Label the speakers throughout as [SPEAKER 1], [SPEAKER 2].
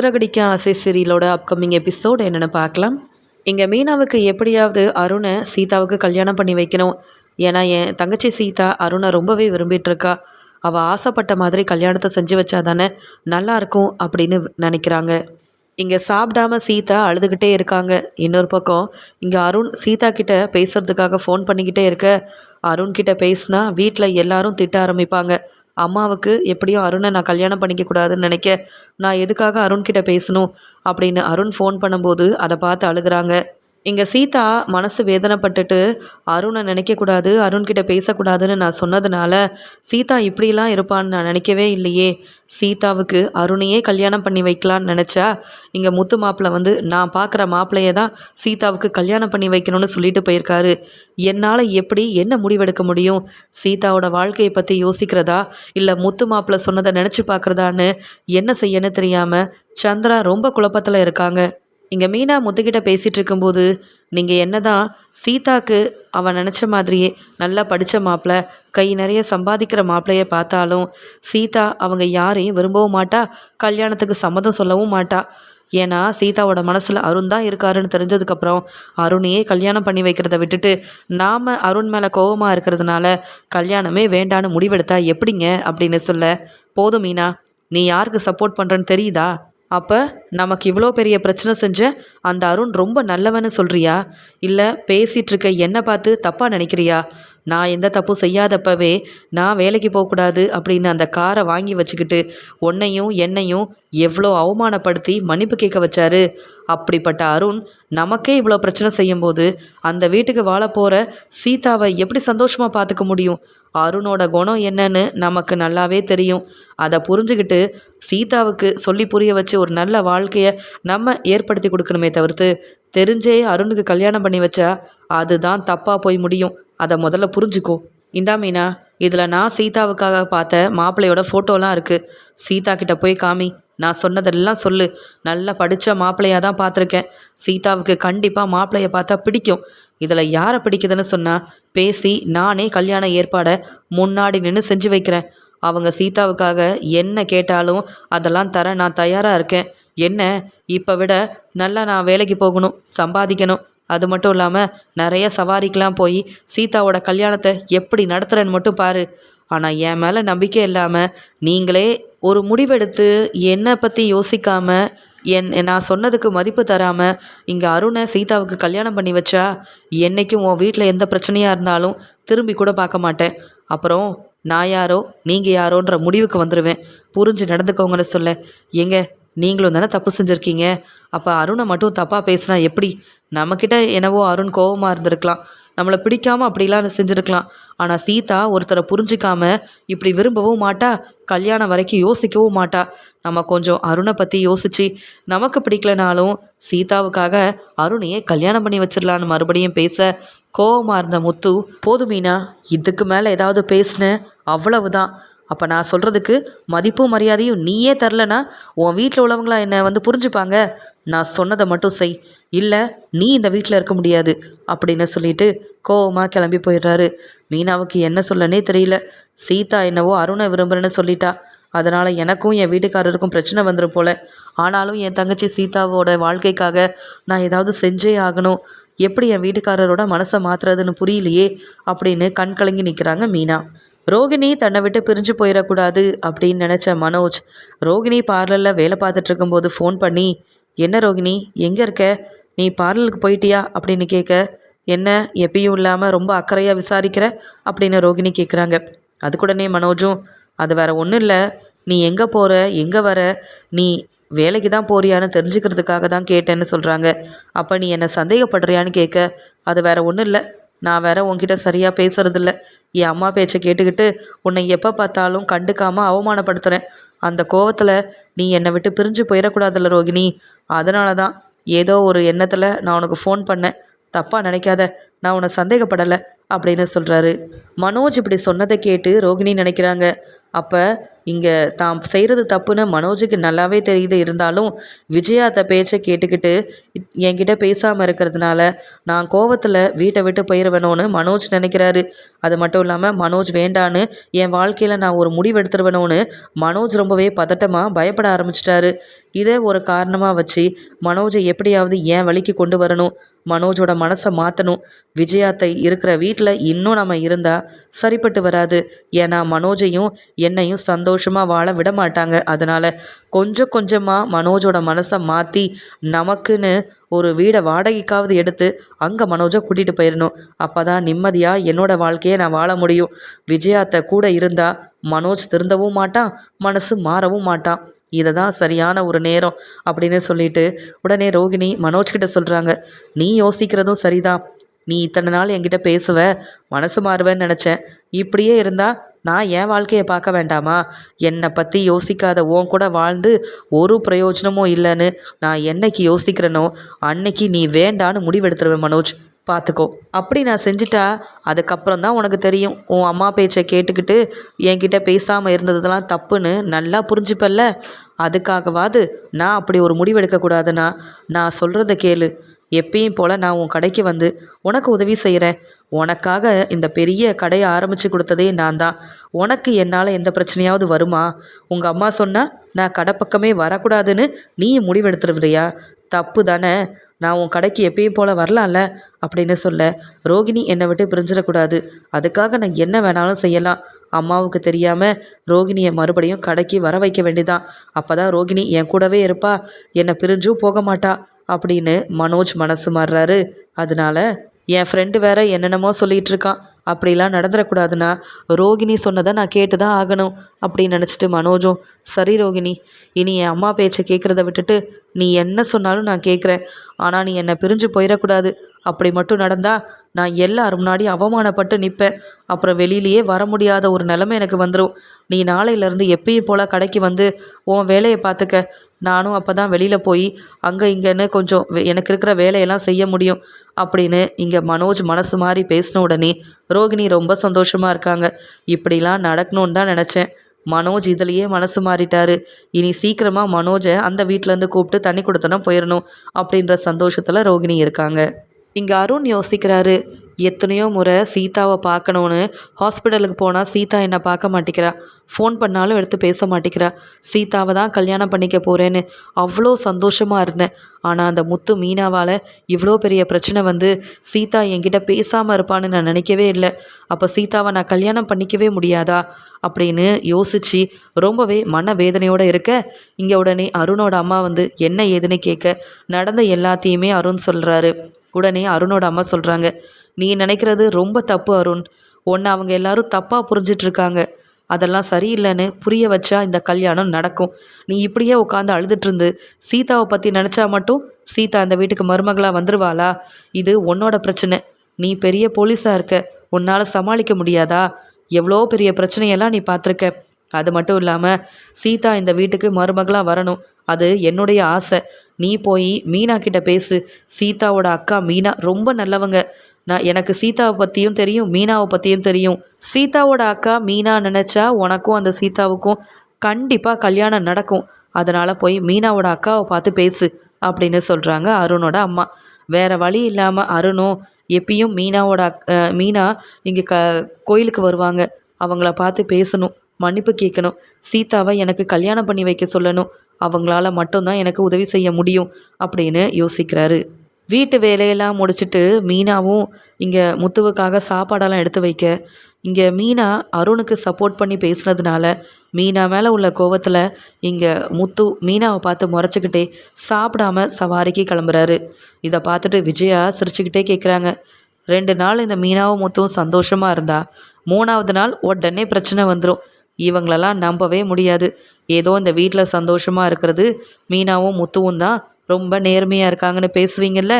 [SPEAKER 1] சிறகடிக்க ஆசை சீரியலோட upcoming episode என்னென்னு பார்க்கலாம். இங்கே மீனாவுக்கு எப்படியாவது அருணை சீதாவுக்கு கல்யாணம் பண்ணி வைக்கணும். ஏன்னா என் தங்கச்சி சீதா அருணை ரொம்பவே விரும்பிட்டு இருக்கா அவள் ஆசைப்பட்ட மாதிரி கல்யாணத்தை செஞ்சு வச்சா தானே நல்லாயிருக்கும் அப்படின்னு நினைக்கிறாங்க. இங்கே சாப்பிடாம சீதா அழுதுகிட்டே இருக்காங்க. இன்னொரு பக்கம் இங்கே அருண் சீதா கிட்ட பேசுறதுக்காக ஃபோன் பண்ணிக்கிட்டே இருக்க. அருண் கிட்ட பேசினா வீட்டில் எல்லாரும் திட்ட ஆரம்பிப்பாங்க. அம்மாவுக்கு எப்படியும் அருணை நான் கல்யாணம் பண்ணிக்க கூடாதுன்னு நினைக்க நான் எதுக்காக அருண்கிட்ட பேசணும்? அப்படின்னு அருண் ஃபோன் பண்ணும்போது அதை பார்த்து அழுகிறாங்க. இங்கே சீதா மனசு வேதனைப்பட்டுட்டு அருணை நினைக்கக்கூடாது அருண்கிட்ட பேசக்கூடாதுன்னு நான் சொன்னதுனால சீதா இப்படிலாம் இருப்பான்னு நான் நினைக்கவே இல்லையே. சீதாவுக்கு அருணையே கல்யாணம் பண்ணி வைக்கலான்னு நினச்சா இங்கே முத்து மாப்பிள்ளை வந்து நான் பார்க்குற மாப்பிள்ளையே தான் சீதாவுக்கு கல்யாணம் பண்ணி வைக்கணும்னு சொல்லிட்டு போயிருக்காரு. என்னால் எப்படி என்ன முடிவெடுக்க முடியும்? சீதாவோட வாழ்க்கையை பற்றி யோசிக்கிறதா? இல்லை முத்து மாப்பிள்ளை சொன்னதை நினச்சி பார்க்குறதான்னு என்ன செய்யன்னு தெரியாமல் சந்திரா ரொம்ப குழப்பத்தில் இருக்காங்க. இங்கே மீனா முத்துக்கிட்ட பேசிகிட்டு இருக்கும்போது நீங்கள் என்ன தான் சீதாக்கு அவன் நினச்ச மாதிரியே நல்லா படித்த மாப்பிள்ளை கை நிறைய சம்பாதிக்கிற மாப்பிள்ளைய பார்த்தாலும் சீதா அவங்க யாரையும் விரும்பவும் மாட்டா கல்யாணத்துக்கு சம்மதம் சொல்லவும் மாட்டா. ஏன்னா சீதாவோட மனசில் அருண் தான் இருக்காருன்னு தெரிஞ்சதுக்கப்புறம் அருணையே கல்யாணம் பண்ணி வைக்கிறத விட்டுட்டு நாம் அருண் மேலே கோபமாக இருக்கிறதுனால கல்யாணமே வேண்டான்னு முடிவெடுத்தா எப்படிங்க? அப்படின்னு சொல்ல போதும் மீனா நீ யாருக்கு சப்போர்ட் பண்ணுறன்னு தெரியுதா? அப்போ நமக்கு இவ்வளோ பெரிய பிரச்சனை செஞ்ச அந்த அருண் ரொம்ப நல்லவன்னு சொல்கிறியா இல்லை பேசிகிட்ருக்க என்னை பார்த்து தப்பாக நினைக்கிறியா? நான் எந்த தப்பும் செய்யாதப்பவே நான் வேலைக்கு போகக்கூடாது அப்படின்னு அந்த காரை வாங்கி வச்சுக்கிட்டு உன்னையும் என்னையும் எவ்வளோ அவமானப்படுத்தி மன்னிப்பு கேட்க வச்சாரு? அப்படிப்பட்ட அருண் நமக்கே இவ்வளோ பிரச்சனை செய்யும்போது அந்த வீட்டுக்கு வாழ போகிற சீதாவை எப்படி சந்தோஷமாக பார்த்துக்க முடியும்? அருணோட குணம் என்னன்னு நமக்கு நல்லாவே தெரியும். அதை புரிஞ்சுக்கிட்டு சீதாவுக்கு சொல்லி புரிய வச்சு ஒரு நல்ல வாழ்க்கையை நம்ம ஏற்படுத்தி கொடுக்கணுமே தவிர்த்து தெரிஞ்சே அருணுக்கு கல்யாணம் பண்ணி வச்சா அதுதான் தப்பாக போய் முடியும். அதை முதல்ல புரிஞ்சுக்கோ. இந்தா மீனா இதில் நான் சீதாவுக்காக பார்த்த மாப்பிள்ளையோட ஃபோட்டோலாம் இருக்குது சீதா கிட்ட போய் காமி. நான் சொன்னதெல்லாம் சொல்லு. நல்லா படித்த மாப்பிள்ளையாக தான் பார்த்துருக்கேன். சீதாவுக்கு கண்டிப்பாக மாப்பிள்ளையை பார்த்தா பிடிக்கும். இதில் யாரை பிடிக்குதுன்னு சொன்னால் பேசி நானே கல்யாண ஏற்பாடை முன்னாடி நின்று செஞ்சு வைக்கிறேன். அவங்க சீதாவுக்காக என்ன கேட்டாலும் அதெல்லாம் தர நான் தயாராக இருக்கேன். என்ன? இப்போ விட நல்லா நான் வேலைக்கு போகணும் சம்பாதிக்கணும். அது மட்டும் இல்லாமல் நிறைய சவாரிக்கெலாம் போய் சீதாவோட கல்யாணத்தை எப்படி நடத்துகிறேன்னு மட்டும் பாரு. ஆனால் என் மேலே நம்பிக்கை இல்லாமல் நீங்களே ஒரு முடிவெடுத்து என்னை பற்றி யோசிக்காமல் என் நான் சொன்னதுக்கு மதிப்பு தராமல் இங்கே அருணை சீதாவுக்கு கல்யாணம் பண்ணி வச்சா என்றைக்கும் உன் வீட்டில் எந்த பிரச்சனையாக இருந்தாலும் திரும்பி கூட பார்க்க மாட்டேன். அப்புறம் நான் யாரோ நீங்கள் யாரோன்ற முடிவுக்கு வந்துடுவேன் புரிஞ்சு நடந்துக்கோங்கன்னு சொல்ல. எங்க நீங்களும் தானே தப்பு செஞ்சுருக்கீங்க? அப்போ அருணை மட்டும் தப்பாக பேசினா எப்படி? நம்மக்கிட்ட என்னவோ அருண் கோபமாக இருந்திருக்கலாம். நம்மளை பிடிக்காமல் அப்படிலாம் செஞ்சுருக்கலாம். ஆனால் சீதா ஒருத்தரை புரிஞ்சிக்காமல் இப்படி விரும்பவும் மாட்டா கல்யாணம் வரைக்கும் யோசிக்கவும் மாட்டா. நம்ம கொஞ்சம் அருணை பற்றி யோசித்து நமக்கு பிடிக்கலனாலும் சீதாவுக்காக அருணையே கல்யாணம் பண்ணி வச்சிடலான்னு மறுபடியும் பேச கோவமாக இருந்த முத்து போதுமீனா இதுக்கு மேலே ஏதாவது பேசினேன் அவ்வளவுதான். அப்போ நான் சொல்கிறதுக்கு மதிப்பும் மரியாதையும் நீயே தரலனா உன் வீட்டில் உள்ளவங்களா என்னை வந்து புரிஞ்சுப்பாங்க? நான் சொன்னதை மட்டும் செய். இல்லை நீ இந்த வீட்டில் இருக்க முடியாது அப்படின்னு சொல்லிட்டு கோவமாக கிளம்பி போயிடுறாரு. மீனாவுக்கு என்ன சொல்லனே தெரியல. சீதா என்னவோ அருணை விரும்புகிறேன்னு சொல்லிட்டா. அதனால் எனக்கும் என் வீட்டுக்காரருக்கும் பிரச்சனை வந்துடும் போல். ஆனாலும் என் தங்கச்சி சீதாவோட வாழ்க்கைக்காக நான் ஏதாவது செஞ்சே ஆகணும். எப்படி என் வீட்டுக்காரரோட மனசை மாற்றுறதுன்னு புரியலையே அப்படின்னு கண் கலங்கி நிற்கிறாங்க மீனா. ரோகிணி தன்னை விட்டு பிரிஞ்சு போயிடக்கூடாது அப்படின்னு நினச்ச மனோஜ் ரோகிணி பார்லரில் வேலை பார்த்துட்டு இருக்கும்போது ஃபோன் பண்ணி என்ன ரோகிணி எங்கே இருக்க? நீ பார்லருக்கு போயிட்டியா? அப்படின்னு கேட்க என்ன எப்பயும் இல்லாமல் ரொம்ப அக்கறையாக விசாரிக்கிற? அப்படின்னு ரோகிணி கேட்குறாங்க அதுக்கூடனே மனோஜும் அது வேற ஒன்றும் இல்லை. நீ எங்கே போகிற எங்கே வர? நீ வேலைக்கு தான் போறியான்னு தெரிஞ்சுக்கிறதுக்காக தான் கேட்டேன்னு சொல்கிறாங்க அப்போ நீ என்னை சந்தேகப்படுறியான்னு கேட்க அது வேற ஒன்றும் இல்லை. நான் வேற உன்கிட்ட சரியாக பேசுறதில்ல. என் அம்மா பேச்சை கேட்டுக்கிட்டு உன்னை எப்போ பார்த்தாலும் கண்டுக்காமல் அவமானப்படுத்துகிறேன் அந்த கோவத்தில் நீ என்னை விட்டு பிரிஞ்சு போயிடக்கூடாதுல்ல ரோகிணி. அதனால தான் ஏதோ ஒரு எண்ணத்தில் நான் உனக்கு ஃபோன் பண்ணேன். தப்பாக நினைக்காத நான் உன்னை சந்தேகப்படலை அப்படின்னு சொல்கிறாரு மனோஜ் இப்படி சொன்னதை கேட்டு ரோகிணி நினைக்கிறாங்க. அப்போ இங்கே தாம் செய்கிறது தப்புன்னு மனோஜுக்கு நல்லாவே தெரியுது. இருந்தாலும் விஜயா அந்த பேச்சை கேட்டுக்கிட்டு என்கிட்ட பேசாமல் இருக்கிறதுனால நான் கோவத்தில் வீட்டை விட்டு போயிடுவேணும்னு மனோஜ் நினைக்கிறாரு. அது மட்டும் இல்லாமல் மனோஜ் வேண்டான்னு என் வாழ்க்கையில் நான் ஒரு முடிவெடுத்துருவேணும்னு மனோஜ் ரொம்பவே பதட்டமாக பயப்பட ஆரம்பிச்சிட்டாரு. இதே ஒரு காரணமாக வச்சு மனோஜை எப்படியாவது என் வழிக்கு கொண்டு வரணும். மனோஜோட மனசை மாற்றணும் விஜயாத்தை இருக்கிற வீட்டில் இன்னும் நம்ம இருந்தால் சரிப்பட்டு வராது. ஏன்னா மனோஜையும் என்னையும் சந்தோஷமாக வாழ விட மாட்டாங்க அதனால் கொஞ்சம் கொஞ்சமாக மனோஜோட மனசை மாற்றி நமக்குன்னு ஒரு வீடை வாடகைக்காவது எடுத்து அங்கே மனோஜை கூட்டிகிட்டு போயிடணும் அப்போ தான் நிம்மதியாக என்னோட வாழ்க்கையை நான் வாழ முடியும். விஜயாத்தை கூட இருந்தால் மனோஜ் திருந்தவும் மாட்டான் மனசு மாறவும் மாட்டான். இதை தான் சரியான ஒரு நேரம் அப்படின்னு சொல்லிட்டு உடனே ரோகிணி மனோஜ் கிட்ட சொல்கிறாங்க நீ யோசிக்கிறதும் சரிதான். நீ இத்தனை நாள் என்கிட்ட பேசுவ மனசு மாறுவேன்னு நினச்சேன். இப்படியே இருந்தால் நான் என் வாழ்க்கையை பார்க்க வேண்டாமா? என்னை பற்றி யோசிக்காத உன் கூட வாழ்ந்து ஒரு பிரயோஜனமும் இல்லைன்னு நான் என்னைக்கு யோசிக்கிறேனோ அன்னைக்கு நீ வேண்டான்னு முடிவெடுத்துருவேன் மனோஜ். பார்த்துக்கோ அப்படி நான் செஞ்சுட்டா அதுக்கப்புறம் தான் உனக்கு தெரியும். உன் அம்மா பேச்சை கேட்டுக்கிட்டு என்கிட்ட பேசாமல் இருந்ததெல்லாம் தப்புன்னு நல்லா புரிஞ்சுப்பல்ல? அதுக்காகவாது நான் அப்படி ஒரு முடிவெடுக்கக்கூடாதுன்னா நான் சொல்கிறத கேளு. எப்பயும் போல் நான் உன் கடைக்கு வந்து உனக்கு உதவி செய்கிறேன் உனக்காக இந்த பெரிய கடையை ஆரம்பித்து கொடுத்ததே நான் தான். உனக்கு என்னால் எந்த பிரச்சனையாவது வருமா? உங்கள் அம்மா சொன்னால் நான் கடை பக்கமே வரக்கூடாதுன்னு நீ முடிவெடுத்துருவியா தப்பு தானே. நான் உன் கடைக்கு எப்பயும் போல் வரலாம்ல? அப்படின்னு சொல்ல ரோகிணி என்னை விட்டு பிரிஞ்சிடக்கூடாது. அதுக்காக நான் என்ன வேணாலும் செய்யலாம். அம்மாவுக்கு தெரியாமல் ரோகிணியை மறுபடியும் கடைக்கு வர வைக்க வேண்டியதான் அப்போ தான் ரோகிணி என் கூடவே இருப்பா. என்னை பிரிஞ்சும் போக மாட்டா. அப்படின்னு மனோஜ் மனசு மாறுறாரு. அதனால என் ஃப்ரெண்டு வேற என்னென்னமோ சொல்லிகிட்டு இருக்கான். அப்படிலாம் நடந்துடக்கூடாதுன்னா ரோகிணி சொன்னதை நான் கேட்டு தான் ஆகணும். அப்படின்னு நினச்சிட்டு மனோஜும் சரி ரோகிணி இனி என் அம்மா பேச்சை கேட்குறத விட்டுட்டு நீ என்ன சொன்னாலும் நான் கேட்குறேன் ஆனால் நீ என்னை பிரிஞ்சு போயிடக்கூடாது அப்படி மட்டும் நடந்தால் நான் எல்லாரும் முன்னாடி அவமானப்பட்டு நிற்பேன் அப்புறம் வெளியிலேயே வர முடியாத ஒரு நிலைமை எனக்கு வந்துடும் நீ நாளையிலேருந்து எப்பயும் போல் கடைக்கு வந்து உன் வேலையை பார்த்துக்க. நானும் அப்போ தான் வெளியில் போய் அங்கே இங்கேன்னு கொஞ்சம் வே- எனக்கு இருக்கிற வேலையெல்லாம் செய்ய முடியும் அப்படின்னு இங்கே மனோஜ் மனசு மாதிரி பேசின உடனே ரோகிணி ரொம்ப சந்தோஷமாக இருக்காங்க. இப்படிலாம் நடக்கணும்னு தான் நினச்சேன். மனோஜ் இதுலேயே மனசு மாறிட்டாரு. இனி சீக்கிரமாக மனோஜை அந்த வீட்டிலேருந்து கூப்பிட்டு தண்ணி கொடுத்தனா போயிடணும் அப்படின்ற சந்தோஷத்தில் ரோகிணி இருக்காங்க. இங்கே அருண் யோசிக்கிறாரு எத்தனையோ முறை சீதாவை பார்க்கணுன்னு ஹாஸ்பிட்டலுக்கு போனால் சீதா என்னை பார்க்க மாட்டேங்கிறா. ஃபோன் பண்ணாலும் எடுத்து பேச மாட்டேங்கிறா. சீதாவை தான் கல்யாணம் பண்ணிக்க போகிறேன்னு அவ்வளோ சந்தோஷமாக இருந்தேன். ஆனால் அந்த முத்து மீனாவால் இவ்வளோ பெரிய பிரச்சனை வந்து சீதா என்கிட்ட பேசாமல் இருப்பான்னு நான் நினைக்கவே இல்லை. அப்போ சீதாவை நான் கல்யாணம் பண்ணிக்கவே முடியாதா? அப்படின்னு யோசித்து ரொம்பவே மன வேதனையோடு இருக்க இங்கே உடனே அருணோட அம்மா வந்து என்ன ஏதுன்னு கேட்க நடந்த எல்லாத்தையுமே அருண் சொல்கிறாரு உடனே அருணோட அம்மா சொல்கிறாங்க நீ நினைக்கிறது ரொம்ப தப்பு அருண். ஒன்று அவங்க எல்லாரும் தப்பாக புரிஞ்சிட்ருக்காங்க. அதெல்லாம் சரியில்லைன்னு புரிய வச்சா இந்த கல்யாணம் நடக்கும். நீ இப்படியே உட்காந்து அழுதுட்டு சீதாவை பற்றி நினச்சா மட்டும் சீதா அந்த வீட்டுக்கு மருமகளாக வந்துருவாளா? இது உன்னோட பிரச்சனை. நீ பெரிய போலீஸாக இருக்க உன்னால் சமாளிக்க முடியாதா? எவ்வளோ பெரிய பிரச்சனையெல்லாம் நீ பார்த்துருக்க அது மட்டும் இல்லாமல் சீதா இந்த வீட்டுக்கு மருமகளாக வரணும். அது என்னுடைய ஆசை. நீ போய் மீனா கிட்ட பேசு. சீதாவோட அக்கா மீனா ரொம்ப நல்லவங்க. நான் எனக்கு சீதாவை பற்றியும் தெரியும் மீனாவை பற்றியும் தெரியும். சீதாவோட அக்கா மீனா நினச்சா உனக்கும் அந்த சீதாவுக்கும் கண்டிப்பாக கல்யாணம் நடக்கும். அதனால் போய் மீனாவோட அக்காவை பார்த்து பேசு அப்படின்னு சொல்கிறாங்க அருணோட அம்மா. வேறு வழி இல்லாமல் அருணும் எப்பயும் மீனாவோட மீனா இங்கே க கோயிலுக்கு வருவாங்க. அவங்கள பார்த்து பேசணும். மன்னிப்பு கேட்கணும். சீதாவை எனக்கு கல்யாணம் பண்ணி வைக்க சொல்லணும். அவங்களால மட்டும்தான் எனக்கு உதவி செய்ய முடியும் அப்படின்னு யோசிக்கிறாரு. வீட்டு வேலையெல்லாம் முடிச்சிட்டு மீனாவும் இங்கே முத்துவுக்காக சாப்பாடெல்லாம் எடுத்து வைக்க. இங்கே மீனா அருணுக்கு சப்போர்ட் பண்ணி பேசுனதுனால மீனா மேலே உள்ள கோவத்தில் இங்கே முத்து மீனாவை பார்த்து முறைச்சிக்கிட்டே சாப்பிடாம சவாரிக்கு கிளம்புறாரு. இதை பார்த்துட்டு விஜயா சிரிச்சுக்கிட்டே கேட்குறாங்க ரெண்டு நாள் இந்த மீனாவும் முத்துவும் சந்தோஷமாக இருந்தா மூணாவது நாள் உடனே பிரச்சனை வந்துடும் இவங்களெல்லாம் நம்பவே முடியாது. ஏதோ இந்த வீட்டில் சந்தோஷமாக இருக்கிறது மீனாவும் முத்துவும் தான் ரொம்ப நேர்மையாக இருக்காங்கன்னு பேசுவீங்கல்ல?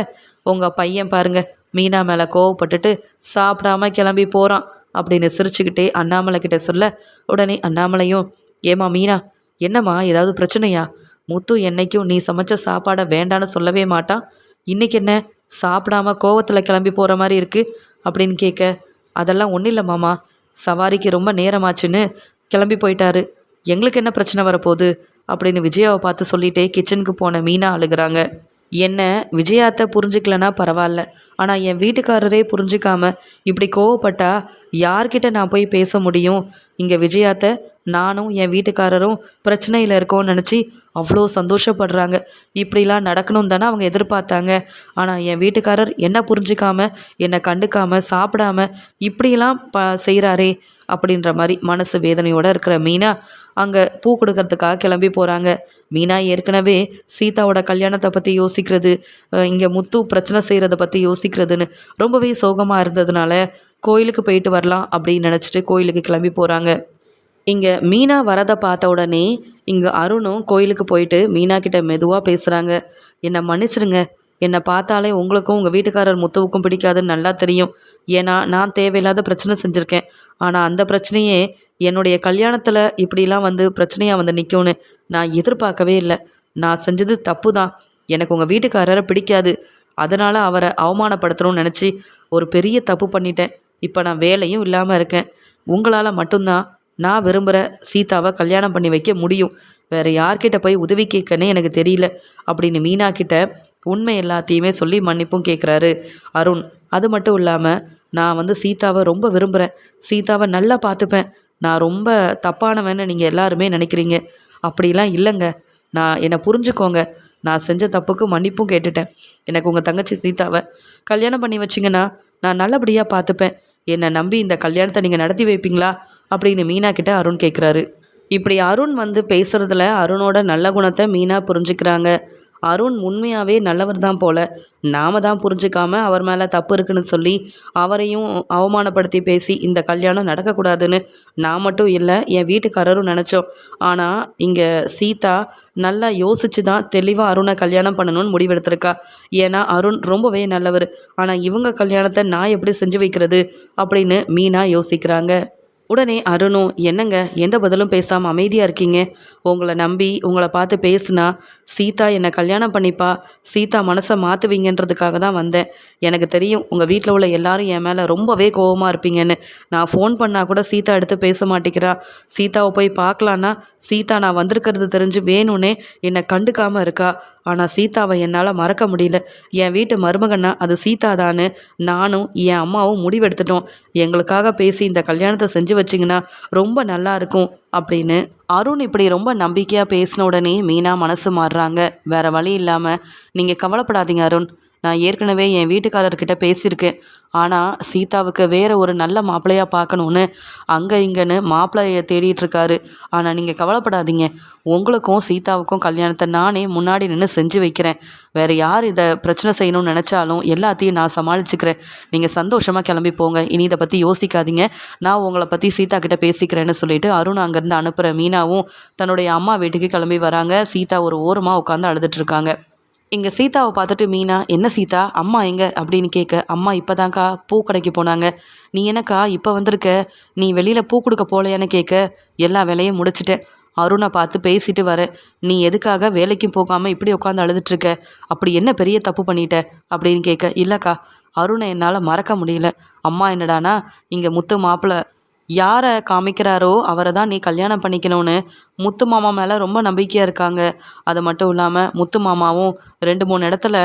[SPEAKER 1] உங்கள் பையன் பாருங்கள் மீனா மேலே கோவப்பட்டுட்டு சாப்பிடாம கிளம்பி போகிறான் அப்படின்னு சிரிச்சுக்கிட்டே அண்ணாமலை கிட்ட சொல்ல உடனே அண்ணாமலையும் ஏமா மீனா என்னம்மா ஏதாவது பிரச்சனையா? முத்து என்னைக்கும் நீ சமைச்ச சாப்பாடை வேண்டான்னு சொல்லவே மாட்டான். இன்னைக்கு என்ன சாப்பிடாம கோவத்தில் கிளம்பி போகிற மாதிரி இருக்குது அப்படின்னு கேட்க அதெல்லாம் ஒன்றும் இல்லை மாமா சவாரிக்கு ரொம்ப நேரமாச்சுன்னு கிளம்பி போயிட்டாரு. எங்களுக்கு என்ன பிரச்சனை வரப்போகுது? அப்படின்னு விஜயாவை பார்த்து சொல்லிட்டே கிச்சனுக்கு போன மீனா அழுகுறாங்க. என்ன விஜயாத்தை புரிஞ்சுக்கலனா பரவாயில்ல. ஆனால் என் வீட்டுக்காரரே புரிஞ்சுக்காம இப்படி கோவப்பட்டா யார்கிட்ட நான் போய் பேச முடியும்? இங்கே விஜயாத்தை நானும் என் வீட்டுக்காரரும் பிரச்சனையில் இருக்கோம்னு நினச்சி அவ்வளோ சந்தோஷப்படுறாங்க. இப்படிலாம் நடக்கணும் தானே அவங்க எதிர்பார்த்தாங்க. ஆனால் என் வீட்டுக்காரர் என்ன புரிஞ்சுக்காம என்னை கண்டுக்காமல் சாப்பிடாம இப்படிலாம் ப செய்கிறாரே அப்படின்ற மாதிரி மனசு வேதனையோடு இருக்கிற மீனா அங்கே பூ கொடுக்கறதுக்காக கிளம்பி போகிறாங்க மீனா ஏற்கனவே சீதாவோட கல்யாணத்தை பற்றி யோசிக்கிறது இங்கே முத்து பிரச்சனை செய்கிறத பற்றி யோசிக்கிறதுன்னு ரொம்பவே சோகமாக இருந்ததுனால கோயிலுக்கு போயிட்டு வரலாம் அப்படின்னு நினச்சிட்டு கோயிலுக்கு கிளம்பி போகிறாங்க இங்கே மீனா வரதை பார்த்த உடனே இங்கே அருணும் கோயிலுக்கு போயிட்டு மீனா கிட்ட மெதுவாக பேசுகிறாங்க என்னை மன்னிச்சிருங்க. என்னை பார்த்தாலே உங்களுக்கும் உங்கள் வீட்டுக்காரர் முத்துவுக்கும் பிடிக்காதுன்னு நல்லா தெரியும். ஏன்னா நான் தேவையில்லாத பிரச்சனை செஞ்சுருக்கேன். ஆனால் அந்த பிரச்சனையே என்னுடைய கல்யாணத்தில் இப்படிலாம் வந்து பிரச்சனையாக வந்து நிற்கும்னு நான் எதிர்பார்க்கவே இல்லை. நான் செஞ்சது தப்பு தான் எனக்கு உங்கள் வீட்டுக்காரரை பிடிக்காது. அதனால் அவரை அவமானப்படுத்தணும்னு நினச்சி ஒரு பெரிய தப்பு பண்ணிட்டேன். இப்போ நான் வேலையும் இல்லாமல் இருக்கேன். உங்களால் மட்டும்தான் நான் விரும்புகிற சீதாவை கல்யாணம் பண்ணி வைக்க முடியும். வேறு யார்கிட்ட போய் உதவி கேட்கனே எனக்கு தெரியல. அப்படின்னு மீனா கிட்ட உண்மை எல்லாத்தையுமே சொல்லி மன்னிப்பும் கேட்குறாரு. அருண் அது மட்டும் இல்லாமல் நான் வந்து சீதாவை ரொம்ப விரும்புகிறேன் சீதாவை நல்லா பார்த்துப்பேன். நான் ரொம்ப தப்பானவன்னு நீங்கள் எல்லாருமே நினைக்கிறீங்க. அப்படிலாம் இல்லைங்க. நான் என்னை புரிஞ்சுக்கோங்க. நான் செஞ்ச தப்புக்கு மன்னிப்பும் கேட்டுட்டேன். எனக்கு உங்கள் தங்கச்சி சீதாவை கல்யாணம் பண்ணி வச்சிங்கன்னா நான் நல்லபடியாக பார்த்துப்பேன் என்னை நம்பி இந்த கல்யாணத்தை நீங்கள் நடத்தி வைப்பீங்களா? அப்படின்னு மீனா கிட்ட அருண் கேட்குறாரு இப்படி அருண் வந்து பேசுகிறதுல அருணோட நல்ல குணத்தை மீனா புரிஞ்சுக்கிறாங்க. அருண் உண்மையாகவே நல்லவர் தான் போல். நாம தான் புரிஞ்சுக்காம அவர் மேலே தப்பு இருக்குன்னு சொல்லி அவரையும் அவமானப்படுத்தி பேசி இந்த கல்யாணம் நடக்கக்கூடாதுன்னு நான் மட்டும் இல்லை என் வீட்டுக்காரரும் நினச்சோம். ஆனால் இங்கே சீதா நல்லா யோசித்து தான் தெளிவாக அருணை கல்யாணம் பண்ணணும்னு முடிவெடுத்திருக்கா. ஏன்னா அருண் ரொம்பவே நல்லவர். ஆனால் இவங்க கல்யாணத்தை நான் எப்படி செஞ்சு வைக்கிறது அப்படின்னு மீனா யோசிக்கிறாங்க. உடனே அருணும் என்னங்க? எந்த பதிலும் பேசாமல் அமைதியாக இருக்கீங்க? உங்களை நம்பி உங்களை பார்த்து பேசுனா சீதா என்னை கல்யாணம் பண்ணிப்பா சீதா மனசை மாற்றுவீங்கன்றதுக்காக தான் வந்தேன். எனக்கு தெரியும் உங்கள் வீட்டில் உள்ள எல்லாரும் என் மேலே ரொம்பவே கோபமாக இருப்பீங்கன்னு. நான் ஃபோன் பண்ணால் கூட சீதா எடுத்து பேச மாட்டேங்கிறா. சீதாவை போய் பார்க்கலான்னா சீதா நான் வந்திருக்கிறது தெரிஞ்சு வேணும்னே என்னை கண்டுக்காமல் இருக்கா. ஆனால் சீதாவை என்னால் மறக்க முடியல. என் வீட்டு மருமகன்னா அது சீதா தான்னு நானும் என் அம்மாவும் முடிவெடுத்துட்டோம். எங்களுக்காக பேசி இந்த கல்யாணத்தை செஞ்சு வச்சிங்கன்னா ரொம்ப நல்லா இருக்கும் அப்படின்னு அருண் இப்படி ரொம்ப நம்பிக்கையாக பேசின உடனே மீனா மனசு மாறுறாங்க. வேறு வழி இல்லாமல் நீங்கள் கவலைப்படாதீங்க அருண். நான் ஏற்கனவே என் வீட்டுக்காரர்கிட்ட பேசியிருக்கேன். ஆனால் சீதாவுக்கு வேறு ஒரு நல்ல மாப்பிள்ளையாக பார்க்கணுன்னு அங்கே இங்கேன்னு மாப்பிள்ளையை தேடிட்டுருக்காரு. ஆனால் நீங்கள் கவலைப்படாதீங்க. உங்களுக்கும் சீதாவுக்கும் கல்யாணத்தை நானே முன்னாடி நின்று செஞ்சு வைக்கிறேன். வேறு யார் இதை பிரச்சனை செய்யணும்னு நினச்சாலும் எல்லாத்தையும் நான் சமாளிச்சுக்கிறேன். நீங்கள் சந்தோஷமாக கிளம்பி போங்க. இனி இதை பற்றி யோசிக்காதீங்க. நான் உங்களை பற்றி சீதா கிட்ட பேசிக்கிறேன்னு சொல்லிட்டு அருண் அங்கேருந்து அனுப்புகிற மீனாவும் தன்னுடைய அம்மா வீட்டுக்கு கிளம்பி வராங்க. சீதா ஒரு ஓரமாக உட்காந்து அழுதுட்ருக்காங்க இங்கே சீதாவை பார்த்துட்டு மீனா என்ன சீதா? அம்மா எங்கே? அப்படின்னு கேட்க அம்மா இப்போ தான்க்கா பூ கடைக்கு போனாங்க. நீ என்னக்கா இப்போ வந்திருக்க? நீ வெளியில் பூ கொடுக்க போலையான்னு கேட்க எல்லா வேலையும் முடிச்சிட்டேன். அருணை பார்த்து பேசிட்டு வர. நீ எதுக்காக வேலைக்கும் போகாமல் இப்படி உட்காந்து அழுதுட்டுருக்க? அப்படி என்ன பெரிய தப்பு பண்ணிட்ட? அப்படின்னு கேட்க இல்லைக்கா அருணை என்னால் மறக்க முடியல. அம்மா என்னடானா இங்கே முத்து மாப்பிள்ளை யாரை காமிக்கிறாரோ அவரை தான் நீ கல்யாணம் பண்ணிக்கணும்னு முத்து மாமா மேலே ரொம்ப நம்பிக்கையாக இருக்காங்க. அது மட்டும் இல்லாமல் முத்து மாமாவும் ரெண்டு மூணு இடத்துல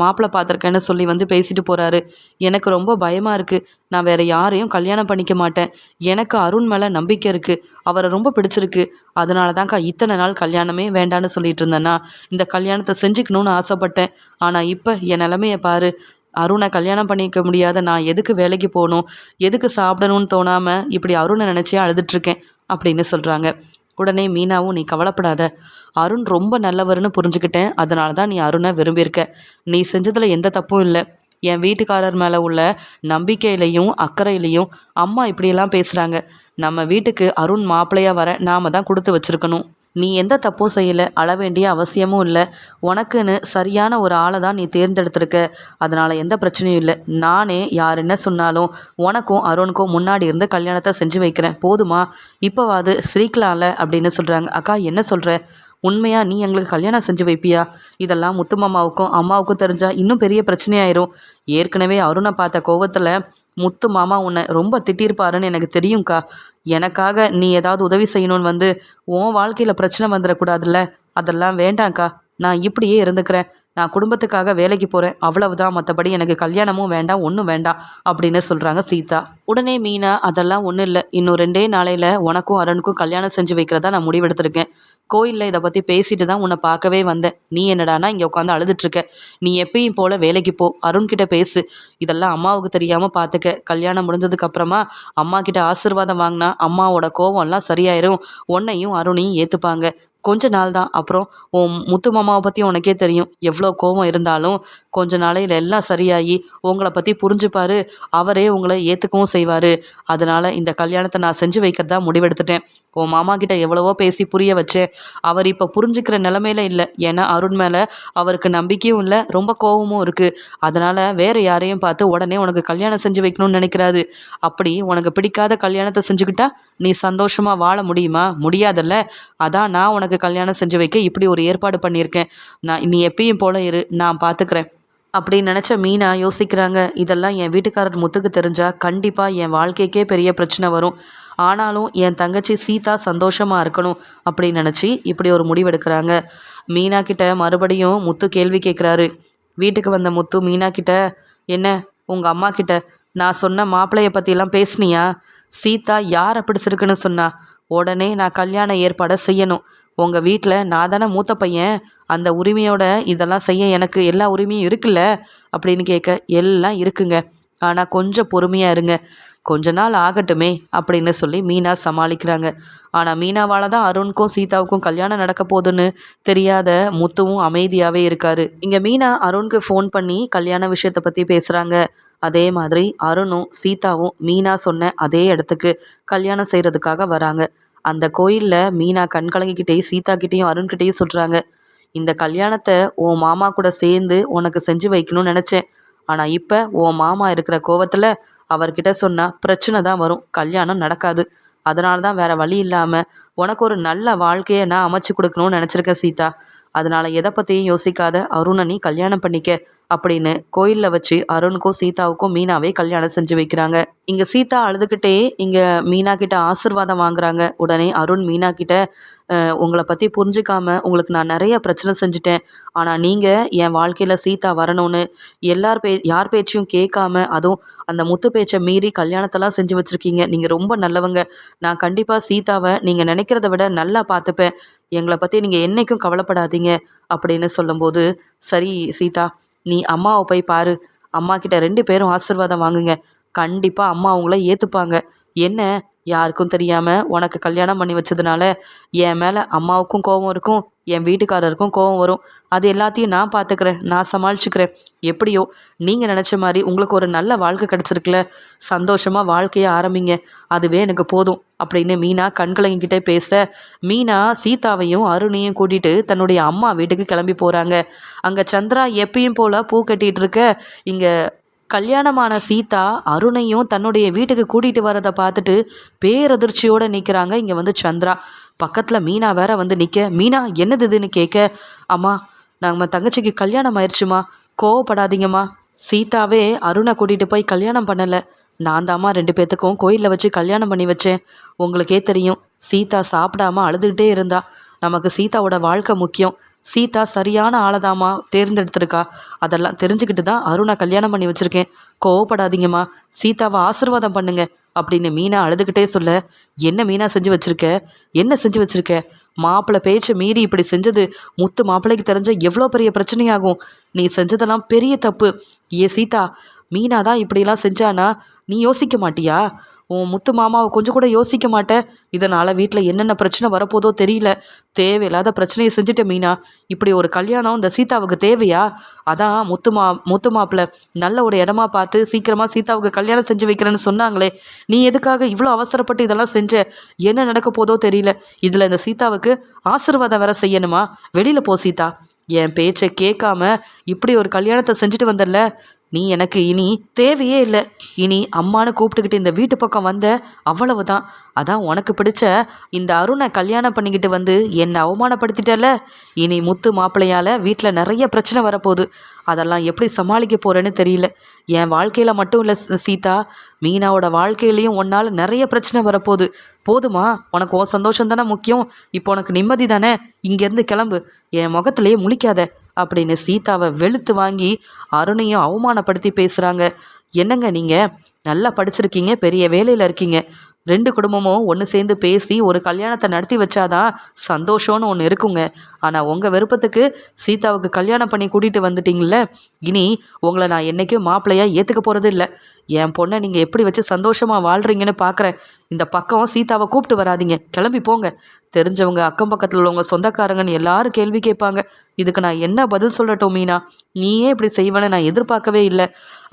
[SPEAKER 1] மாப்பிள்ளை பார்த்துருக்கேன்னு சொல்லி வந்து பேசிட்டு போகிறாரு எனக்கு ரொம்ப பயமாக இருக்குது நான் வேறு யாரையும் கல்யாணம் பண்ணிக்க மாட்டேன். எனக்கு அருண் மேலே நம்பிக்கை இருக்குது அவரை ரொம்ப பிடிச்சிருக்கு. அதனால தான்க்கா இத்தனை நாள் கல்யாணமே வேண்டான்னு சொல்லிட்டு இருந்தேன்னா இந்த கல்யாணத்தை செஞ்சுக்கணும்னு ஆசைப்பட்டேன். ஆனால் இப்போ என் நிலமையை பாரு. அருணை கல்யாணம் பண்ணிக்க முடியாத நான் எதுக்கு வேலைக்கு போகணும் எதுக்கு சாப்பிடணும்னு தோணாமல் இப்படி அருணை நினச்சே அழுதுட்ருக்கேன் அப்படின்னு சொல்கிறாங்க உடனே மீனாவும் நீ கவலைப்படாத. அருண் ரொம்ப நல்லவர்னு புரிஞ்சுக்கிட்டேன். அதனால தான் நீ அருணை விரும்பியிருக்க. நீ செஞ்சதில் எந்த தப்பும் இல்லை. என் வீட்டுக்காரர் மேலே உள்ள நம்பிக்கையிலையும் அக்கறையிலையும் அம்மா இப்படியெல்லாம் பேசுகிறாங்க நம்ம வீட்டுக்கு அருண் மாப்பிள்ளையாக வர நாம் தான் கொடுத்து வச்சுருக்கணும். நீ எந்த தப்பும் செய்யலை அழ வேண்டிய அவசியமும் இல்லை. உனக்குன்னு சரியான ஒரு ஆளை தான் நீ தேர்ந்தெடுத்திருக்க. அதனால் எந்த பிரச்சனையும் இல்லை. நானே யார் என்ன சொன்னாலும் உனக்கும் அருணுக்கும் முன்னாடி இருந்து கல்யாணத்தை செஞ்சு வைக்கிறேன். போதுமா? இப்போவாது சிரிக்கலாம்ல அப்படின்னு சொல்கிறாங்க அக்கா என்ன சொல்கிற உண்மையாக நீ எங்களுக்கு கல்யாணம் செஞ்சு வைப்பியா? இதெல்லாம் முத்து மாமாவுக்கும் அம்மாவுக்கும் தெரிஞ்சால் இன்னும் பெரிய பிரச்சனையாயிரும். ஏற்கனவே அருணை பார்த்த கோவத்தில் முத்து மாமா உன்னை ரொம்ப திட்டிருப்பாருன்னு எனக்கு தெரியும்க்கா. எனக்காக நீ ஏதாவது உதவி செய்யணும்னு வந்து உன் வாழ்க்கையில் பிரச்சனை வந்துடக்கூடாதுல்ல? அதெல்லாம் வேண்டாம்க்கா. நான் இப்படியே இருந்துக்கிறேன். நான் குடும்பத்துக்காக வேலைக்கு போகிறேன் அவ்வளவுதான். மற்றபடி எனக்கு கல்யாணமும் வேண்டாம் ஒன்றும் வேண்டாம் அப்படின்னு சொல்கிறாங்க சீதா. உடனே மீனா அதெல்லாம் ஒன்றும் இல்லை. இன்னும் ரெண்டே நாளையில் உனக்கும் அருணுக்கும் கல்யாணம் செஞ்சு வைக்கிறதா நான் முடிவெடுத்திருக்கேன். கோயிலில் இதை பற்றி பேசிட்டு தான் உன்னை பார்க்கவே வந்தேன். நீ என்னடானா இங்கே உட்காந்து அழுதுட்ருக்க நீ எப்பயும் போல் வேலைக்கு போ. அருண்கிட்ட பேசு. இதெல்லாம் அம்மாவுக்கு தெரியாமல் பார்த்துக்க கல்யாணம் முடிஞ்சதுக்கப்புறமா அம்மா கிட்ட ஆசீர்வாதம் வாங்கினா அம்மாவோட கோவம்லாம் சரியாயிரும். உன்னையும் அருணையும் ஏற்றுப்பாங்க கொஞ்ச நாள் தான். அப்புறம் உன் முத்து மாமாவை பற்றி உனக்கே தெரியும். எவ்வளோ கோவம் இருந்தாலும் கொஞ்ச நாளையில் எல்லாம் சரியாகி உங்களை பற்றி புரிஞ்சுப்பாரு. அவரே உங்களை ஏற்றுக்கவும் செய்வார். அதனால் இந்த கல்யாணத்தை நான் செஞ்சு வைக்கிறதா முடிவெடுத்துட்டேன். உன் மாமா கிட்ட எவ்வளவோ பேசி புரிய வச்சேன். அவர் இப்போ புரிஞ்சுக்கிற நிலமையில இல்லை. ஏன்னா அருண் மேலே அவருக்கு நம்பிக்கையும் இல்லை ரொம்ப கோவமும் இருக்குது அதனால் வேறு யாரையும் பார்த்து உடனே உனக்கு கல்யாணம் செஞ்சு வைக்கணும்னு நினைக்கிறாரு. அப்படி உனக்கு பிடிக்காத கல்யாணத்தை செஞ்சுக்கிட்டா நீ சந்தோஷமாக வாழ முடியுமா? முடியாதல்ல. அதான் நான் உனக்கு கல்யாணம் செஞ்சு வைக்க இப்படி ஒரு ஏற்பாடு பண்ணியிருக்கேன். நான் நீ எப்பயும் போல இரு. நான் பார்த்துக்கிறேன் அப்படின்னு நினச்ச மீனா யோசிக்கிறாங்க. இதெல்லாம் என் வீட்டுக்காரர் முத்துக்கு தெரிஞ்சால் கண்டிப்பாக என் வாழ்க்கைக்கே பெரிய பிரச்சனை வரும். ஆனாலும் என் தங்கச்சி சீதா சந்தோஷமாக இருக்கணும் அப்படின்னு நினச்சி இப்படி ஒரு முடிவெடுக்கிறாங்க மீனா கிட்ட மறுபடியும் முத்து கேள்வி கேட்குறாரு வீட்டுக்கு வந்த முத்து மீனா கிட்ட என்ன உங்கள் அம்மா கிட்ட? நான் சொன்ன மாப்பிள்ளைய பற்றிலாம் பேசுனியா? சீதா யாரை பிடிச்சிருக்குன்னு சொன்னா உடனே நான் கல்யாண ஏற்பாடை செய்யணும். உங்கள் வீட்டில் நான் தானே மூத்த பையன் அந்த உரிமையோட இதெல்லாம் செய்ய எனக்கு எல்லா உரிமையும் இருக்குல்ல? அப்படின்னு கேட்க எல்லாம் இருக்குங்க. ஆனால் கொஞ்சம் பொறுமையாக இருங்க. கொஞ்ச நாள் ஆகட்டுமே அப்படின்னு சொல்லி மீனா சமாளிக்கிறாங்க. ஆனால் மீனாவால் தான் அருணுக்கும் சீதாவுக்கும் கல்யாணம் நடக்க போகுதுன்னு தெரியாத முத்துவும் அமைதியாகவே இருக்காரு. இங்கே மீனா அருணுக்கு ஃபோன் பண்ணி கல்யாண விஷயத்தை பற்றி பேசுகிறாங்க அதே மாதிரி அருணும் சீதாவும் மீனா சொன்ன அதே இடத்துக்கு கல்யாணம் செய்கிறதுக்காக வராங்க. அந்த கோயிலில் மீனா கண் கலங்கிக்கிட்டே சீதா கிட்டேயும் அருண்கிட்டேயும் சொல்கிறாங்க இந்த கல்யாணத்தை உன் மாமா கூட சேர்ந்து உனக்கு செஞ்சு வைக்கணும்னு நினச்சேன். ஆனால் இப்போ உன் மாமா இருக்கிற கோவத்தில் அவர்கிட்ட சொன்னால் பிரச்சனை தான் வரும். கல்யாணம் நடக்காது. அதனால தான் வேறு வழி இல்லாமல் உனக்கு ஒரு நல்ல வாழ்க்கையை நான் அமைச்சு கொடுக்கணும்னு நினச்சிருக்கேன் சீதா. அதனால் எதை பற்றியும் யோசிக்காத. அருணை நீ கல்யாணம் பண்ணிக்க அப்படின்னு கோயிலில் வச்சு அருணுக்கும் சீதாவுக்கும் மீனாவே கல்யாணம் செஞ்சு வைக்கிறாங்க. இங்கே சீதா அழுதுகிட்டே இங்கே மீனா கிட்ட ஆசிர்வாதம் வாங்குறாங்க. உடனே அருண் மீனா கிட்ட உங்களை பற்றி புரிஞ்சுக்காம உங்களுக்கு நான் நிறைய பிரச்சனை செஞ்சுட்டேன். ஆனால் நீங்கள் என் வாழ்க்கையில் சீதா வரணும்னு எல்லார் பே யார் பேச்சையும் கேட்காம அதுவும் அந்த முத்து பேச்சை மீறி கல்யாணத்தெல்லாம் செஞ்சு வச்சுருக்கீங்க. நீங்கள் ரொம்ப நல்லவங்க. நான் கண்டிப்பாக சீதாவை நீங்கள் நினைக்கிறத விட நல்லா பார்த்துப்பேன். எங்களை பற்றி நீங்கள் என்றைக்கும் கவலைப்படாதீங்க. அப்படின்னு சொல்லும்போது சரி சீதா நீ அம்மாவை போய் பாரு. அம்மா கிட்ட ரெண்டு பேரும் ஆசிர்வாதம் வாங்குங்க. கண்டிப்பாக அம்மா அவங்கள ஏற்றுப்பாங்க என்ன? யாருக்கும் தெரியாமல் உனக்கு கல்யாணம் பண்ணி வச்சதுனால என் மேலே அம்மாவுக்கும் கோபம் இருக்கும் என் வீட்டுக்காரருக்கும் கோபம் வரும். அது எல்லாத்தையும் நான் பார்த்துக்கிறேன் நான் சமாளிச்சுக்கிறேன். எப்படியோ நீங்கள் நினச்ச மாதிரி உங்களுக்கு ஒரு நல்ல வாழ்க்கை கிடச்சிருக்குல சந்தோஷமாக வாழ்க்கையை ஆரம்பிங்க. அதுவே எனக்கு போதும் அப்படின்னு மீனா கண்களைங்கிட்டே பேச மீனா சீதாவையும் அருணையும் கூட்டிகிட்டு தன்னுடைய அம்மா வீட்டுக்கு கிளம்பி போகிறாங்க அங்கே சந்திரா எப்பயும் போல் பூ கட்டிகிட்டு இருக்க இங்கே கல்யாணமான சீதா அருணையும் தன்னுடைய வீட்டுக்கு கூட்டிகிட்டு வரதை பார்த்துட்டு பேரதிர்ச்சியோடு நிற்கிறாங்க இங்கே வந்து சந்திரா. பக்கத்தில் மீனா வேற வந்து நிற்க மீனா என்னது இதுன்னு கேட்க அம்மா நம்ம தங்கச்சிக்கு கல்யாணம் ஆயிடுச்சுமா கோவப்படாதீங்கம்மா. சீதாவே அருணை கூட்டிகிட்டு போய் கல்யாணம் பண்ணலை. நான் தாம்மா ரெண்டு பேர்த்துக்கும் கோயிலில் வச்சு கல்யாணம் பண்ணி வச்சேன். உங்களுக்கே தெரியும் சீதா சாப்பிடாம அழுதுகிட்டே இருந்தா. நமக்கு சீதாவோட வாழ்க்கை முக்கியம். சீதா சரியான ஆளதாமா தேர்ந்தெடுத்திருக்கா. அதெல்லாம் தெரிஞ்சுக்கிட்டு தான் அருணை கல்யாணம் பண்ணி வச்சுருக்கேன். கோவப்படாதீங்கம்மா. சீதாவை ஆசிர்வாதம் பண்ணுங்க. அப்படின்னு மீனா அழுதுகிட்டே சொல்ல என்ன மீனா செஞ்சு வச்சுருக்க? என்ன செஞ்சு வச்சுருக்க? மாப்பிள்ளை பேச்சை மீறி இப்படி செஞ்சது முத்து மாப்பிள்ளைக்கு தெரிஞ்ச எவ்வளோ பெரிய பிரச்சனையாகும். நீ செஞ்சதெல்லாம் பெரிய தப்பு. ஏ சீதா மீனா தான் இப்படிலாம் செஞ்சானா? நீ யோசிக்க மாட்டியா? உன் முத்து மாமாவை கொஞ்சம் கூட யோசிக்க மாட்டேன். இதனால் வீட்டில் என்னென்ன பிரச்சனை வரப்போதோ தெரியல. தேவையில்லாத பிரச்சனையை செஞ்சுட்ட மீனா. இப்படி ஒரு கல்யாணம் இந்த சீதாவுக்கு தேவையா? அதான் முத்து மா முத்து மாப்பிள்ள நல்ல ஒரு இடமா பார்த்து சீக்கிரமாக சீதாவுக்கு கல்யாணம் செஞ்சு வைக்கிறேன்னு சொன்னாங்களே. நீ எதுக்காக இவ்வளோ அவசரப்பட்டு இதெல்லாம் செஞ்ச? என்ன நடக்க போதோ தெரியல. இதில் இந்த சீதாவுக்கு ஆசிர்வாதம் வேற செய்யணுமா? வெளியில் போ சீதா. என் பேச்சை கேட்காம இப்படி ஒரு கல்யாணத்தை செஞ்சுட்டு வந்தல நீ எனக்கு இனி தேவையே இல்லை. இனி அம்மானு கூப்பிட்டுக்கிட்டு இந்த வீட்டு பக்கம் வந்த அவ்வளவு தான் அதான் உனக்கு பிடிச்ச இந்த அருணை கல்யாணம் பண்ணிக்கிட்டு வந்து என்னை அவமானப்படுத்திட்டல? இனி முத்து மாப்பிள்ளையால் வீட்டில் நிறைய பிரச்சனை வரப்போகுது. அதெல்லாம் எப்படி சமாளிக்க போகிறேன்னு தெரியல. என் வாழ்க்கையில் மட்டும் இல்லை சீதா. மீனாவோட வாழ்க்கையிலையும் உன்னால் நிறைய பிரச்சனை வரப்போகுது. போதுமா? உனக்கு உன் சந்தோஷம் தானே முக்கியம்? இப்போ உனக்கு நிம்மதி தானே? இங்கேருந்து கிளம்பு. என் முகத்திலேயே முழிக்காத. அப்படின்னு சீதாவை வெளுத்து வாங்கி அருணையும் அவமானப்படுத்தி பேசுகிறாங்க என்னங்க நீங்கள் நல்லா படிச்சிருக்கீங்க பெரிய வேலையில் இருக்கீங்க. ரெண்டு குடும்பமும் ஒன்று சேர்ந்து பேசி ஒரு கல்யாணத்தை நடத்தி வச்சாதான் சந்தோஷம்னு ஒன்று இருக்குங்க. ஆனால் உங்கள் விருப்பத்துக்கு சீதாவுக்கு கல்யாணம் பண்ணி கூட்டிகிட்டு வந்துட்டீங்கள இனி உங்களை நான் என்றைக்கும் மாப்பிள்ளையாக ஏற்றுக்க போகிறது இல்லை என் பொண்ணை நீங்கள் எப்படி வச்சு சந்தோஷமாக வாழ்கிறீங்கன்னு பார்க்குறேன் இந்த பக்கம் சீதாவை கூப்பிட்டு வராதிங்க. கிளம்பி போங்க. தெரிஞ்சவங்க அக்கம் பக்கத்தில் உள்ளவங்க சொந்தக்காரங்கன்னு எல்லாரும் கேள்வி கேட்பாங்க. இதுக்கு நான் என்ன பதில் சொல்லட்டும் மீனா? நீயே இப்படி செய்வேன்னு நான் எதிர்பார்க்கவே இல்லை.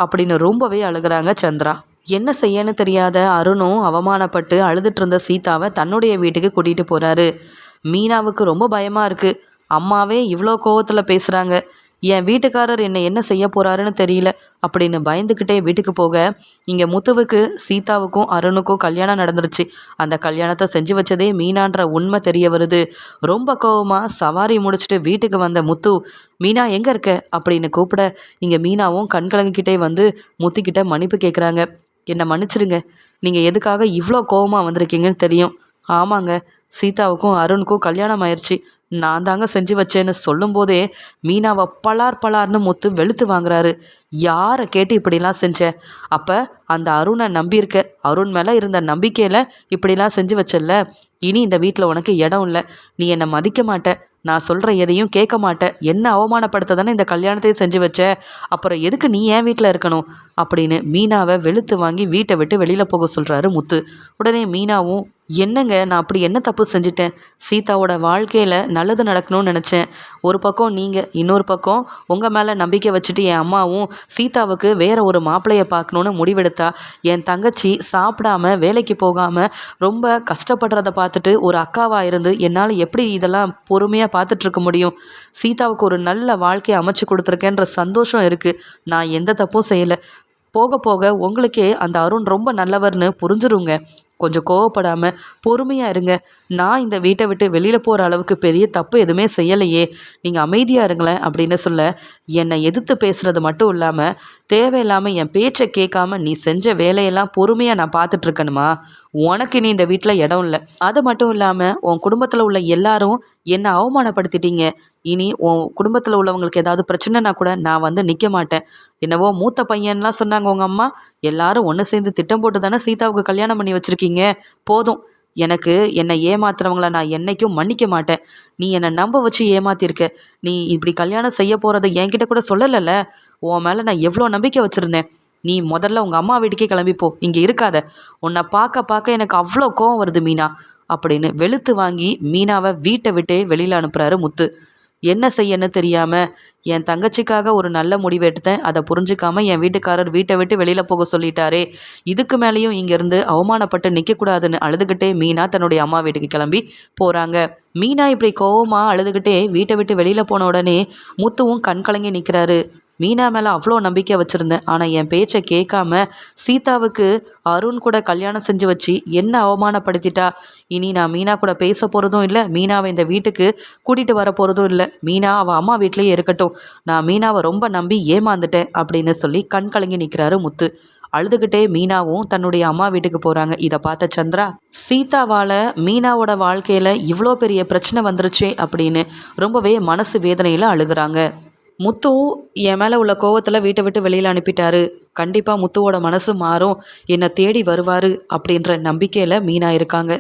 [SPEAKER 1] அப்படின்னு ரொம்பவே அழுகிறாங்க சந்திரா. என்ன செய்யன்னு தெரியாத அருணும் அவமானப்பட்டு அழுதுட்டு இருந்த சீதாவை தன்னுடைய வீட்டுக்கு கூட்டிகிட்டு போகிறாரு மீனாவுக்கு ரொம்ப பயமாக இருக்குது அம்மாவே இவ்வளோ கோவத்தில் பேசுகிறாங்க என் வீட்டுக்காரர் என்னை என்ன செய்ய போகிறாருன்னு தெரியல அப்படின்னு பயந்துக்கிட்டே வீட்டுக்கு போக இங்கே முத்துவுக்கு சீதாவுக்கும் அருணுக்கும் கல்யாணம் நடந்துருச்சு. அந்த கல்யாணத்தை செஞ்சு வச்சதே மீனான்ற உண்மை தெரிய வருது. ரொம்ப கோவமாக சவாரி முடிச்சுட்டு வீட்டுக்கு வந்த முத்து மீனா எங்கே இருக்க? அப்படின்னு கூப்பிட இங்கே மீனாவும் கண்கலங்கிக்கிட்டே வந்து முத்துக்கிட்ட மன்னிப்பு கேட்குறாங்க என்னை மன்னிச்சிடுங்க நீங்கள் எதுக்காக இவ்வளோ கோபமாக வந்திருக்கீங்கன்னு தெரியும். ஆமாங்க சீதாவுக்கும் அருணுக்கும் கல்யாணம் ஆயிடுச்சு நான் தாங்க செஞ்சு வச்சேன்னு சொல்லும்போதே மீனாவை பலார் பலார்னு முத்து வெளுத்து வாங்குறாரு. யாரை கேட்டு இப்படிலாம் செஞ்ச? அப்போ அந்த அருணை நம்பியிருக்க அருண் மேலே இருந்த நம்பிக்கையில் இப்படிலாம் செஞ்சு வச்சல இனி இந்த வீட்டில் உனக்கு இடம் இல்லை. நீ என்னை மதிக்க மாட்ட. நான் சொல்கிற எதையும் கேட்க மாட்டேன். என்ன அவமானப்படுத்த தானே இந்த கல்யாணத்தையும் செஞ்சு வச்ச? அப்புறம் எதுக்கு நீ ஏன் வீட்டில் இருக்கணும்? அப்படின்னு மீனாவை வெளுத்து வாங்கி வீட்டை விட்டு வெளியில் போக சொல்கிறாரு முத்து. உடனே மீனாவும் என்னங்க நான் அப்படி என்ன தப்பு செஞ்சுட்டேன்? சீதாவோட வாழ்க்கையில் நல்லது நடக்கணும்னு நினச்சேன். ஒரு பக்கம் நீங்கள் இன்னொரு பக்கம் உங்கள் மேலே நம்பிக்கை வச்சுட்டு என் அம்மாவும் சீதாவுக்கு வேறு ஒரு மாப்பிள்ளையை பார்க்கணுன்னு முடிவெடுத்தா என் தங்கச்சி சாப்பிடாம வேலைக்கு போகாமல் ரொம்ப கஷ்டப்படுறத பார்த்துட்டு ஒரு அக்காவாக இருந்து என்னால் எப்படி இதெல்லாம் பொறுமையாக பார்த்துட்ருக்க முடியும். சீதாவுக்கு ஒரு நல்ல வாழ்க்கையை அமைச்சு கொடுத்துருக்கேன்ற சந்தோஷம் இருக்குது நான் எந்த தப்பும் செய்யலை. போக போக உங்களுக்கே அந்த அருண் ரொம்ப நல்லவர்னு புரிஞ்சிருங்க. கொஞ்சம் கோவப்படாமல் பொறுமையாக இருங்க. நான் இந்த வீட்டை விட்டு வெளியில் போகிற அளவுக்கு பெரிய தப்பு எதுவுமே செய்யலையே. நீங்கள் அமைதியாக இருங்களேன் அப்படின்னு சொல்ல என்னை எதிர்த்து பேசுகிறது மட்டும் இல்லாமல் தேவையில்லாமல் என் பேச்சை கேட்காம நீ செஞ்ச வேலையெல்லாம் பொறுமையாக நான் பார்த்துட்ருக்கணுமா உனக்கு நீ இந்த வீட்டில் இடம் இல்லை. அது மட்டும் இல்லாமல் உன் குடும்பத்தில் உள்ள எல்லாரும் என்னை அவமானப்படுத்திட்டீங்க? இனி உன் குடும்பத்தில் உள்ளவங்களுக்கு ஏதாவது பிரச்சனைனா கூட நான் வந்து நிற்க மாட்டேன். என்னவோ மூத்த பையன்லாம் சொன்னாங்க உங்கள் அம்மா. எல்லாரும் ஒன்று சேர்ந்து திட்டம் போட்டு தானே சீதாவுக்கு கல்யாணம் பண்ணி வச்சுருக்கீங்க. போதும். எனக்கு என்னை ஏமாத்துறவங்கள நான் என்றைக்கும் மன்னிக்க மாட்டேன். நீ என்னை நம்ப வச்சு ஏமாத்திருக்க. நீ இப்படி கல்யாணம் செய்ய போகிறத என்கிட்ட கூட சொல்லலைல்ல. உன் மேலே நான் எவ்வளோ நம்பிக்கை வச்சுருந்தேன். நீ முதல்ல உங்கள் அம்மா வீட்டுக்கே கிளம்பிப்போ இங்கே இருக்காத. உன்னை பார்க்க பார்க்க எனக்கு அவ்வளோ கோவம் வருது மீனா. அப்படின்னு வெளுத்து வாங்கி மீனாவை வீட்டை விட்டே வெளியில் அனுப்புகிறாரு முத்து. என்ன செய்யன்னு தெரியாமல் என் தங்கச்சிக்காக ஒரு நல்ல முடிவு எடுத்தேன். அதை புரிஞ்சுக்காம என் வீட்டுக்காரர் வீட்டை விட்டு வெளியில் போக சொல்லிட்டாரே. இதுக்கு மேலேயும் இங்கேருந்து அவமானப்பட்டு நிற்கக்கூடாதுன்னு அழுதுகிட்டே மீனா தன்னுடைய அம்மா வீட்டுக்கு கிளம்பி போகிறாங்க மீனா இப்படி கோவமாக அழுதுகிட்டே வீட்டை விட்டு வெளியில் போன உடனே முத்துவும் கண் கலங்கி நிற்கிறாரு மீனா மேலே அவ்வளோ நம்பிக்கை வச்சுருந்தேன். ஆனால் என் பேச்சை கேட்காம சீதாவுக்கு அருண் கூட கல்யாணம் செஞ்சு வச்சு என்ன அவமானப்படுத்திட்டா? இனி நான் மீனா கூட பேச போகிறதும் இல்லை. மீனாவை இந்த வீட்டுக்கு கூட்டிகிட்டு வர போகிறதும் இல்லை. மீனா அவள் அம்மா வீட்லேயே இருக்கட்டும். நான் மீனாவை ரொம்ப நம்பி ஏமாந்துட்டேன் அப்படின்னு சொல்லி கண் கலங்கி நிற்கிறாரு முத்து. அழுதுகிட்டே மீனாவும் தன்னுடைய அம்மா வீட்டுக்கு போகிறாங்க இதை பார்த்த சந்திரா சீதாவால் மீனாவோட வாழ்க்கையில் இவ்வளோ பெரிய பிரச்சனை வந்துருச்சே அப்படின்னு ரொம்பவே மனசு வேதனையில் அழுகிறாங்க. முத்து என் மேலே உள்ள கோவத்தில் வீட்டை விட்டு வெளியில் அனுப்பிட்டாரு. கண்டிப்பாக முத்துவோட மனசு மாறும். என்னை தேடி வருவார் அப்படின்ற நம்பிக்கையில் மீனா இருக்காங்க